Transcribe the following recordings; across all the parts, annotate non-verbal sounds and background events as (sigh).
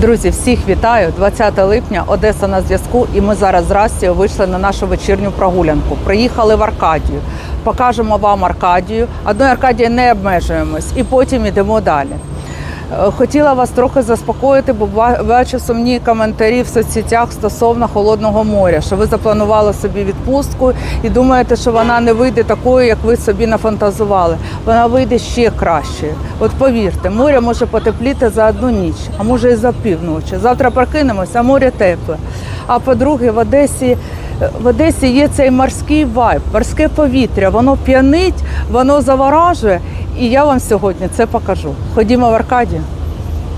Друзі, всіх вітаю! 20 липня, Одеса на зв'язку. І ми зараз з Растією вийшли на нашу вечірню прогулянку. Приїхали в Аркадію. Покажемо вам Аркадію. Одною Аркадією не обмежуємось, і потім йдемо далі. Е, Хотіла вас трохи заспокоїти, бо бачу сумні коментарі в соцсетях стосовно холодного моря, що ви запланували собі відпустку і думаєте, що вона не вийде такою, як ви собі нафантазували. Вона вийде ще кращою. От повірте, море може потепліти за одну ніч, а може і за півночі. Завтра прокинемося, а море тепле. А по-друге, в Одесі. В Одесі є цей морський вайб, морське повітря, воно п'янить, воно заворажує. І я вам сьогодні це покажу. Ходімо в Аркадію.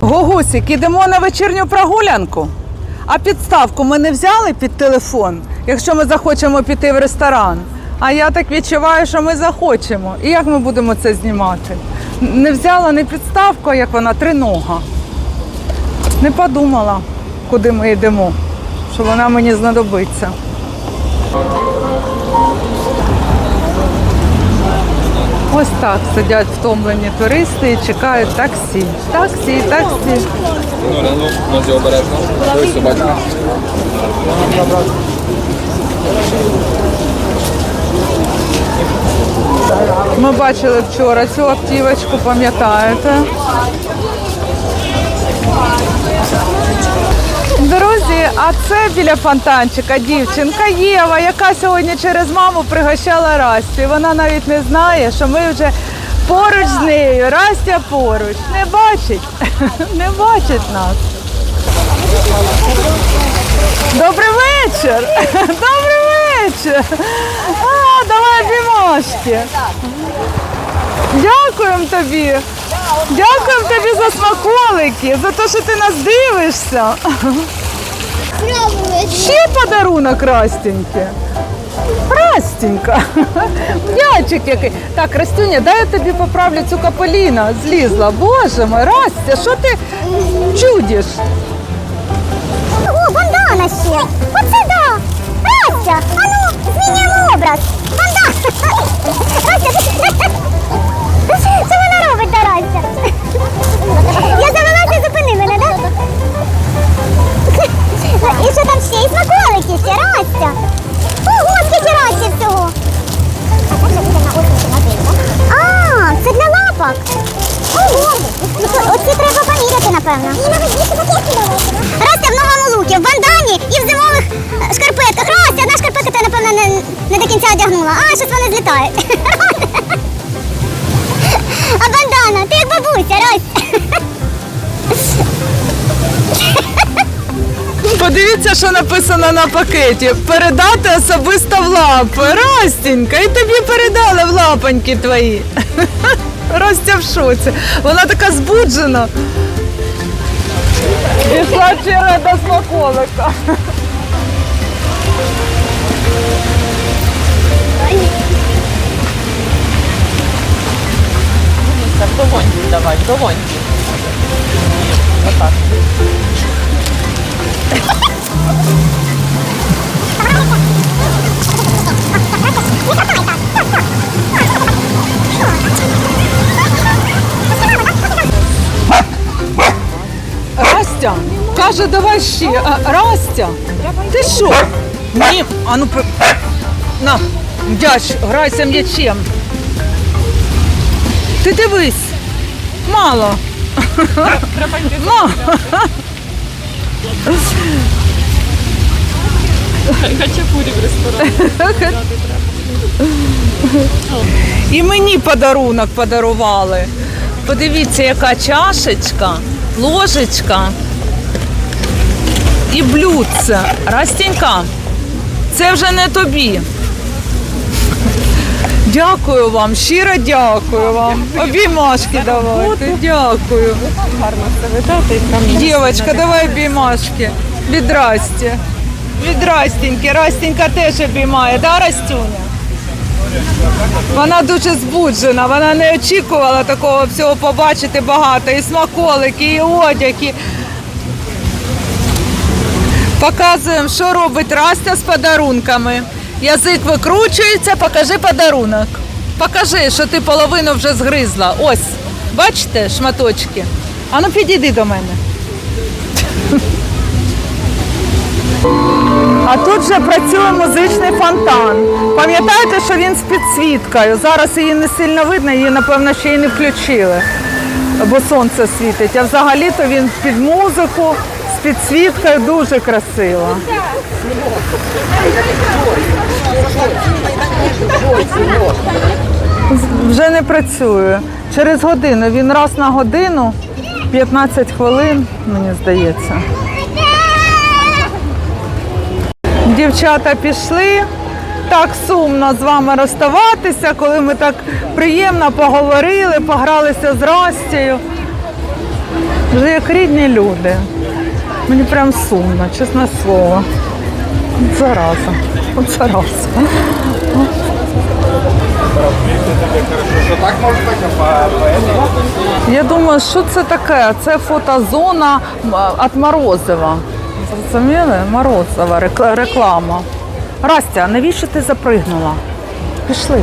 Гогусік, ідемо на вечірню прогулянку. А підставку ми не взяли під телефон, якщо ми захочемо піти в ресторан. А я так відчуваю, що ми захочемо. І як ми будемо це знімати? Не взяла не підставку, а як вона тринога. Не подумала, куди ми йдемо, що вона мені знадобиться. Ось так сидять втомлені туристи і чекають таксі. Таксі, таксі. Ну, ну, нозі обережно. Ось собачка. Ми бачили вчора цю автівочку, пам'ятаєте? Друзі, а це біля фонтанчика дівчинка Єва, яка сьогодні через маму пригощала Расті. Вона навіть не знає, що ми вже поруч з нею. Растя поруч. Не бачить, (laughs) не бачить нас. Добрий вечір! (laughs) Добрий вечір! А, давай обіймашки. Дякуємо тобі. Дякуємо тобі за смаколики, за те, що ти нас дивишся. (laughs) Ще подарунок Растеньки. Растенька. М'ячик який. Так, Растюня, дай я тобі поправлю цю каполіна. Злізла. Боже мой, Растя, що ти чудиш? О, бандана ще! Оце да! Растя! А ну, на пакеті. Передати особисто в лапи. Растенька, і тобі передали в лапоньки твої. (laughs) Ростя в шоці. Вона така збуджена. Пішла черга до смаколика. Так, долоньки давай, долоньки. Отак. Растя каже, давай ще. А, Растя, ти що? Ні, а ну при- на, м'яч, грайся м'ячем. Ти дивись, мало. Мало. (laughs) Хачапурі в ресторані. І мені подарунок подарували. Подивіться, яка чашечка, ложечка і блюдце. Растінька, це вже не тобі. Дякую вам, щиро дякую вам. Обіймашки давайте. Дякую. Гарно це видати Дівочка, давай обіймашки. Від Расті. Від Растіньки. Растінька теж обіймає, да, Растюня? Вона дуже збуджена, вона не очікувала такого всього побачити багато. І смаколики, і одяг. І... Показуємо, що робить Растя з подарунками. Язик викручується, покажи подарунок. Покажи, що ти половину вже згризла. Ось, бачите, шматочки. Ану, підійди до мене. Тут же працює музичний фонтан. Пам'ятаєте, що він з підсвіткою. Зараз її не сильно видно, її, напевно, ще й не включили, бо сонце світить. А взагалі-то він під музику з підсвіткою дуже красиво. Вже не працює. Через годину. Він раз на годину, 15 хвилин, мені здається. Дівчата пішли. Так сумно з вами розставатися, коли ми так приємно поговорили, погралися з Растією. Вже як рідні люди. Мені прям сумно, чесне слово. Зараза. От Зараза. Що так можна так, а Я думаю, що це таке? Це фотозона від Морозова. Зрозуміли? Морозова рекла- реклама. Растя, навіщо ти запригнула? Пішли.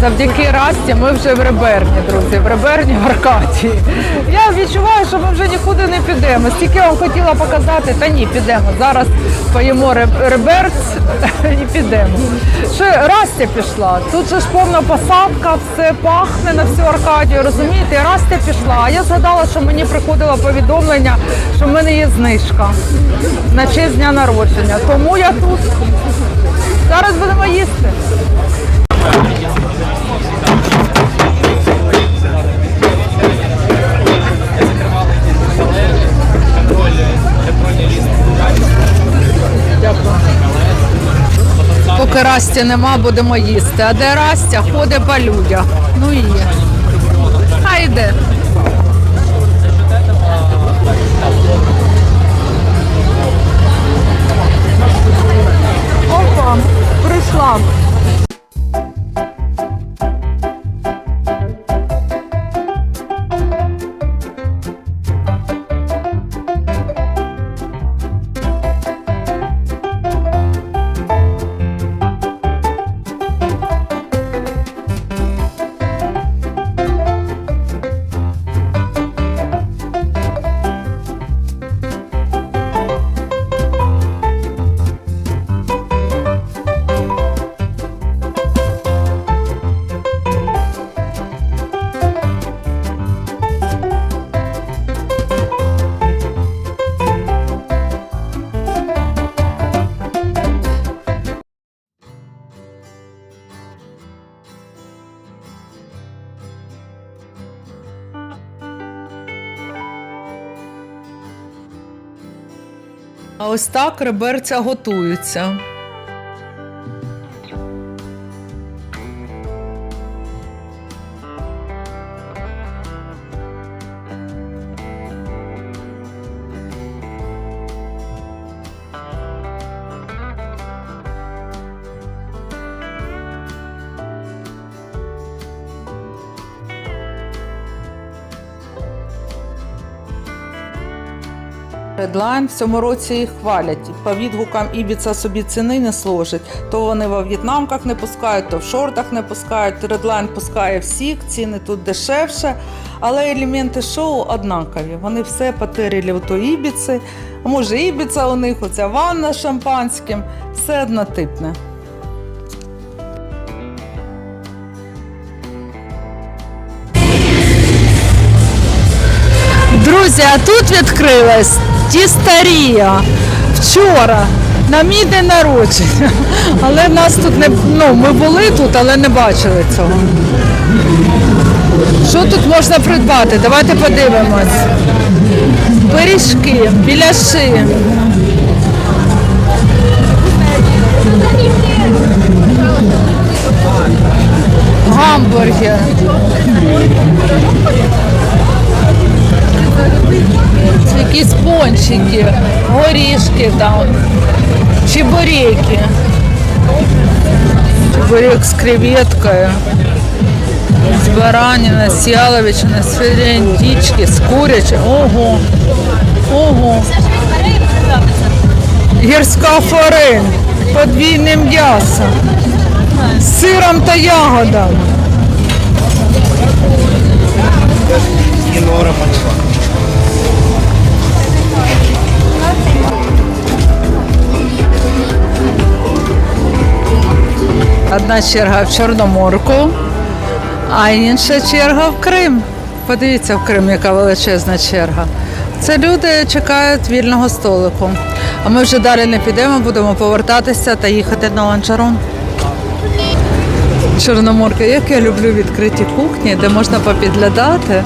Завдяки Расті ми вже в Реберні, друзі, в Реберні в Аркадії. Я відчуваю, що ми вже нікуди не підемо. Стільки вам хотіла показати, та ні, підемо. Зараз поїмо реб- реберць (laughs) і підемо. Що Растя пішла. Тут же ж повна посадка, все пахне на всю Аркадію, розумієте? Растя пішла. А я згадала, що мені приходило повідомлення, що в мене є знижка на честь дня народження. Тому я тут. Зараз будемо їсти. Поки Расті нема, будемо їсти. А де Растя ходить по людях. Ну і є. Хай йде. Опа, прийшла. А ось так реберця готуються. Редлайн в цьому році їх хвалять. По відгукам Ібіца собі ціни не сложить. То вони во в'єтнамках не пускають, то в шортах не пускають. Редлайн пускає всіх, ціни тут дешевше. Але елементи шоу однакові. Вони все потеряли у то Ібіці. А може, Ібіца у них, оця ванна з шампанським. Все однотипне. Друзі, а тут відкрилась тістарія вчора на мій день народження. Але нас тут не ну, ми були тут, але не бачили цього. Що тут можна придбати? Давайте подивимось. Пиріжки, біляши. Гамбургер. Якісь пончики, горішки там, чебуреки. Чебурек з креветкою, з баранина, з яловичина, з філентички, з курячим. Ого, ого. Гірська форель, подвійне м'ясо, з сиром та ягодами. Одна черга в Чорноморку, а інша черга в Крим. Подивіться в Крим, яка величезна черга. Це люди чекають вільного столику. А ми вже далі не підемо, будемо повертатися та їхати на ланчарон. Чорноморка, як я люблю відкриті кухні, де можна попідглядати.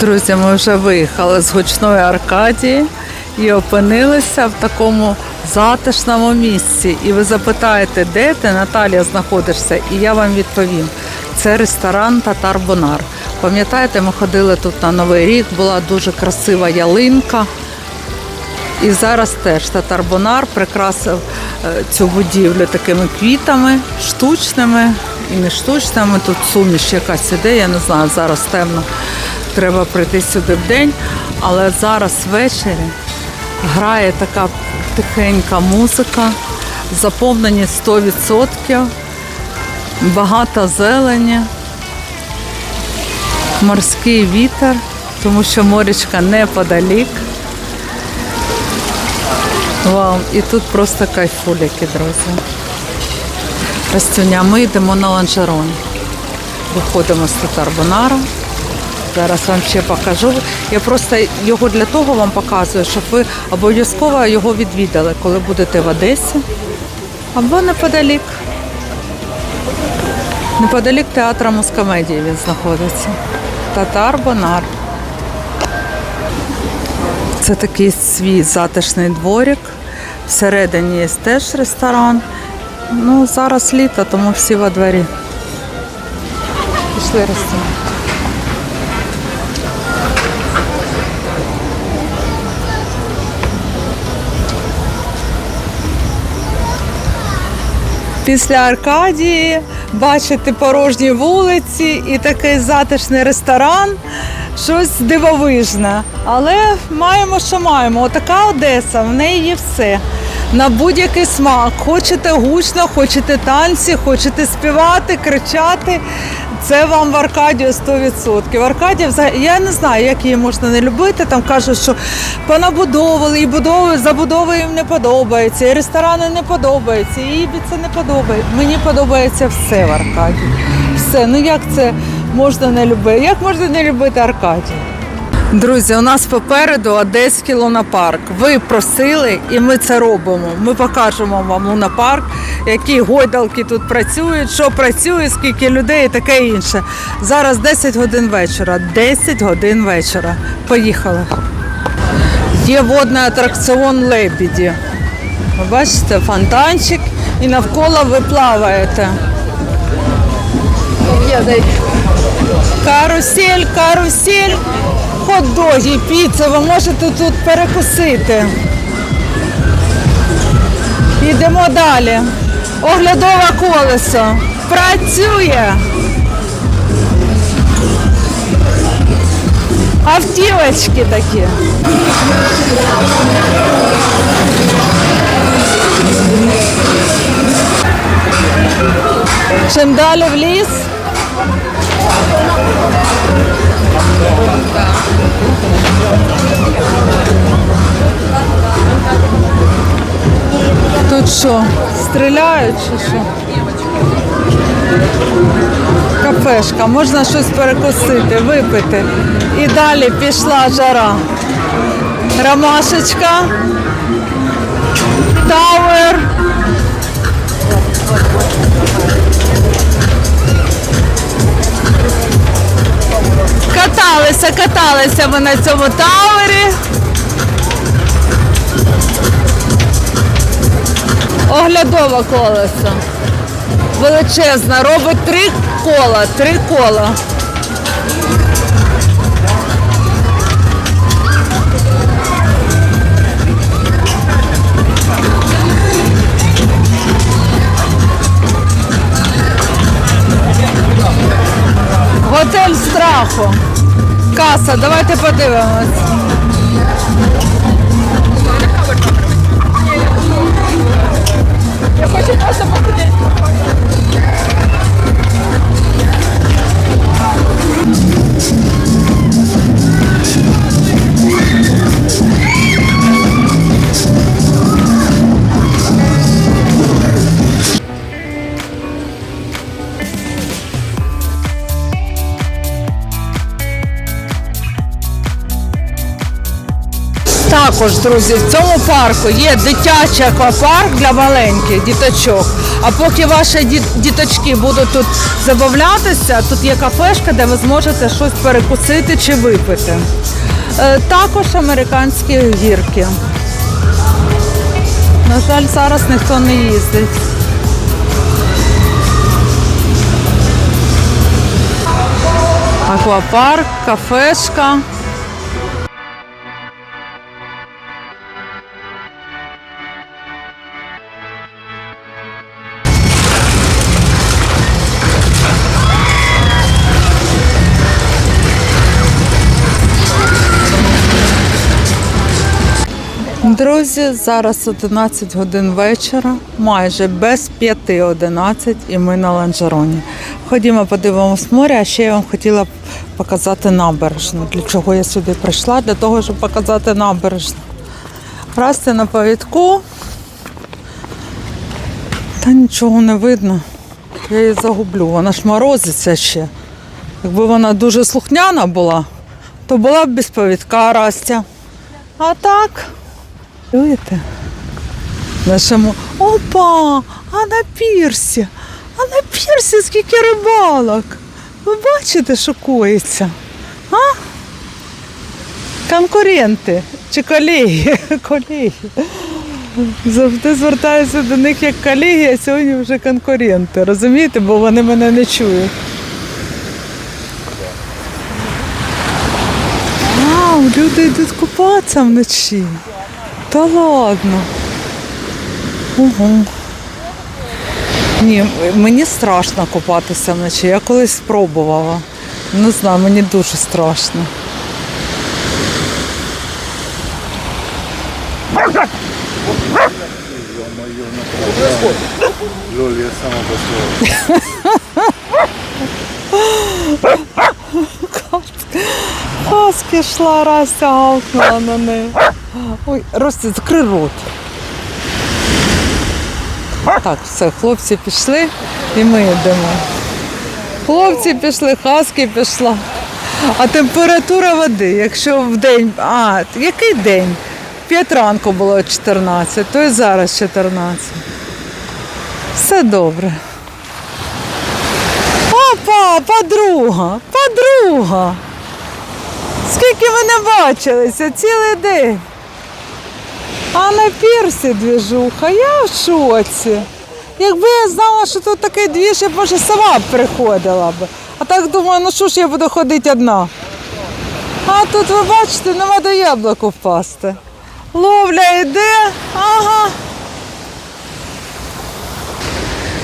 Друзі, ми вже виїхали з гучної Аркадії і опинилися в такому затишному місці. І ви запитаєте, де ти, Наталія, знаходишся? І я вам відповім. Це ресторан Татар Бонар. Пам'ятаєте, ми ходили тут на Новий рік, була дуже красива ялинка. І зараз теж Татар Бонар прикрасив е, цю будівлю такими квітами, штучними і не штучними. Тут суміш якась іде, я не знаю, зараз темно. Треба прийти сюди в день. Але зараз ввечері грає така тихенька музика, заповнені 100%, багато зелені, морський вітер, тому що морячка неподалік. Вау, і тут просто кайфуліки, друзі. Растюня, ми йдемо на ланжерон. Виходимо з Татарбонара. Зараз вам ще покажу. Я просто його для того вам показую, щоб ви обов'язково його відвідали, коли будете в Одесі або неподалік. Неподалік театру мускомедії він знаходиться. Татар Бонар. Це такий свій затишний дворик. Всередині є теж ресторан. Ну, зараз літо, тому всі во дворі. Пішли ресторан. Після Аркадії бачити порожні вулиці і такий затишний ресторан. Щось дивовижне. Але маємо, що маємо. Отака Одеса, в неї є все. На будь-який смак. Хочете гучно, хочете танці, хочете співати, кричати. Це вам в Аркадію 100%. Аркадія, взагалі, я не знаю, як її можна не любити. Там кажуть, що понабудовували, і будови, забудови їм не подобається, і ресторани не подобаються, і їй це не подобається. Мені подобається все в Аркадії. Все. Ну як це можна не любити? Як можна не любити Аркадію? Друзі, у нас попереду Одеський лунапарк. Ви просили, і ми це робимо. Ми покажемо вам лунапарк, які гойдалки тут працюють, що працює, скільки людей і таке інше. Зараз 10 годин вечора. 10 годин вечора. Поїхали. Є водний атракціон Лебіді. Ви бачите, фонтанчик і навколо ви плаваєте. Карусель, карусель, хот-доги, піца, ви можете тут перекусити. Йдемо далі. Оглядове колесо. Працює. Автівочки такі. Чим далі в ліс, Тут що, стріляють чи що? Кафешка, можна щось перекусити, випити. І далі пішла жара. Ромашечка. Тауер. Каталися, каталися ми на цьому тавері. Оглядове колесо. Величезна, робить три кола, три кола. Готель страху. Каса, давайте подивимось. Також, друзі, в цьому парку є дитячий аквапарк для маленьких діточок. А поки ваші діточки будуть тут забавлятися, тут є кафешка, де ви зможете щось перекусити чи випити. Е, Також американські гірки. На жаль, зараз ніхто не їздить. Аквапарк, кафешка. Друзі, зараз 11 годин вечора, майже без 5.11 і ми на ланжероні. Ходімо, подивимось море, а ще я вам хотіла показати набережну. Для чого я сюди прийшла? Для того, щоб показати набережну. Раз на повідку, та нічого не видно. Я її загублю, вона ж морозиться ще. Якби вона дуже слухняна була, то була б без повідка Растя. А так. Чуєте? Нашому опа! А на пірсі! А на пірсі скільки рибалок! Ви бачите, що коїться? А? Конкуренти чи колеги. (laughs) колеги. Завжди звертаюся до них як колеги, а сьогодні вже конкуренти. Розумієте, бо вони мене не чують. Вау, люди йдуть купатися вночі. Та ладно. Угу. Ні, мені страшно купатися вночі. Я колись спробувала. Не знаю, мені дуже страшно. Лёль, я сама посмотрел. Хаски йшла, Растя гавкнула на неї. Ой, Ростя, закрий рот. Так, все, хлопці пішли і ми йдемо. Хлопці пішли, хаски пішла. А температура води, якщо в день. А, який день? П'ять ранку було 14, то і зараз 14. Все добре. Опа, подруга, подруга. Скільки ми не бачилися, цілий день. А на пірсі двіжуха, я в шоці. Якби я знала, що тут такий двіж, я б може сама приходила б. А так думаю, ну що ж я буду ходити одна. А тут ви бачите, нема до яблуку впасти. Ловля йде, ага.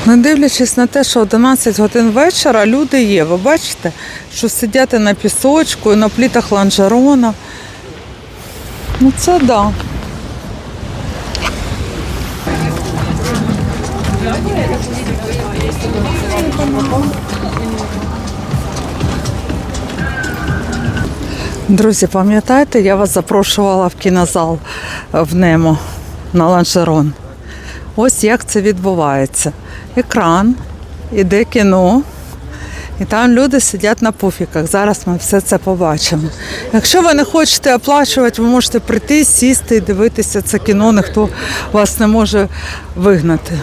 Не дивлячись на те, що 11 годин вечора люди є. Ви бачите, що сидять на пісочку, і на плітах ланжерона. Ну це да. Друзі, пам'ятаєте, я вас запрошувала в кінозал в Немо на ланжерон. Ось як це відбувається. Екран, іде кіно, і там люди сидять на пуфіках. Зараз ми все це побачимо. Якщо ви не хочете оплачувати, ви можете прийти, сісти і дивитися це кіно, ніхто вас не може вигнати.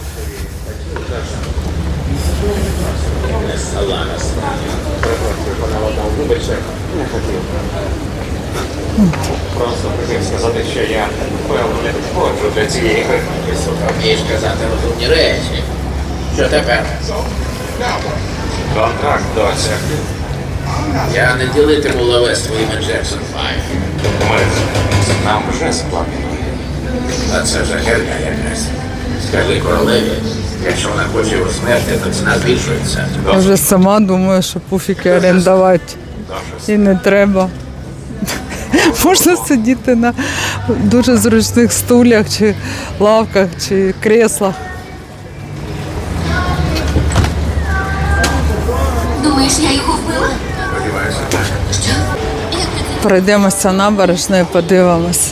Просто хотів сказати, що я певно не підходжу для цієї гри. Вмієш казати розумні речі. Що тепер? Контракт доця. Я не ділитиму лаве з твоїми Джексон Файв. Ми нам вже сплатили. А це вже херня якась. Скажи королеві, якщо вона хоче його смерті, то ціна збільшується. Я вже сама думаю, що пуфіки орендувати і не треба. (laughs) Можна сидіти на дуже зручних стульях чи лавках чи креслах. Думаєш, я його вбила? Пройдемося набережною, подивимось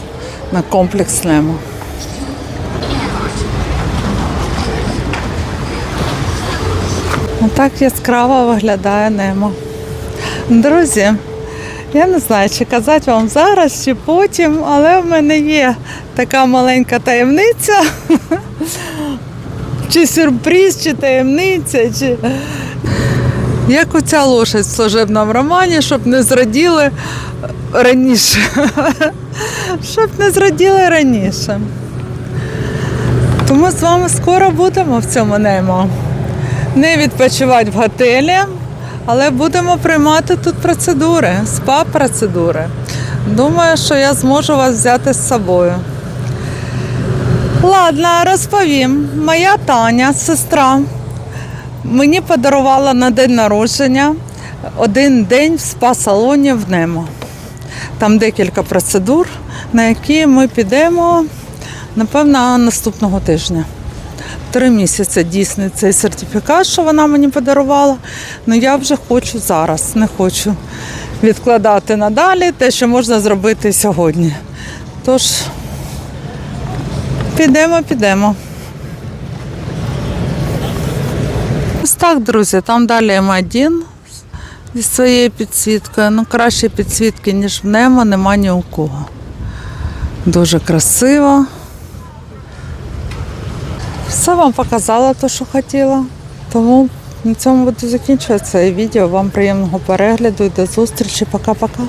на комплекс Немо. Так яскраво виглядає Немо. Друзі, я не знаю, чи казати вам зараз, чи потім, але в мене є така маленька таємниця. (laughs) Чи сюрприз, чи таємниця, чи як оця лошадь в служебному романі, щоб не зраділи раніше. (laughs) щоб не зраділи раніше. Тому з вами скоро будемо в цьому немо. Не відпочивати в готелі, але будемо приймати тут процедури, спа-процедури. Думаю, що я зможу вас взяти з собою. Ладно, розповім. Моя Таня, сестра, мені подарувала на день народження один день в спа-салоні в Немо. Там декілька процедур, на які ми підемо, напевно, наступного тижня. Три місяці дійсний цей сертифікат, що вона мені подарувала. Ну я вже хочу зараз, не хочу відкладати надалі те, що можна зробити сьогодні. Тож, підемо, підемо. Ось так, друзі, там далі М1 зі своєю підсвіткою. Ну, краще підсвітки, ніж в Немо, нема ні у кого. Дуже красиво. Все вам показала те, що хотіла. Тому на цьому буду закінчувати це відео. Вам приємного перегляду і до зустрічі. Пока-пока.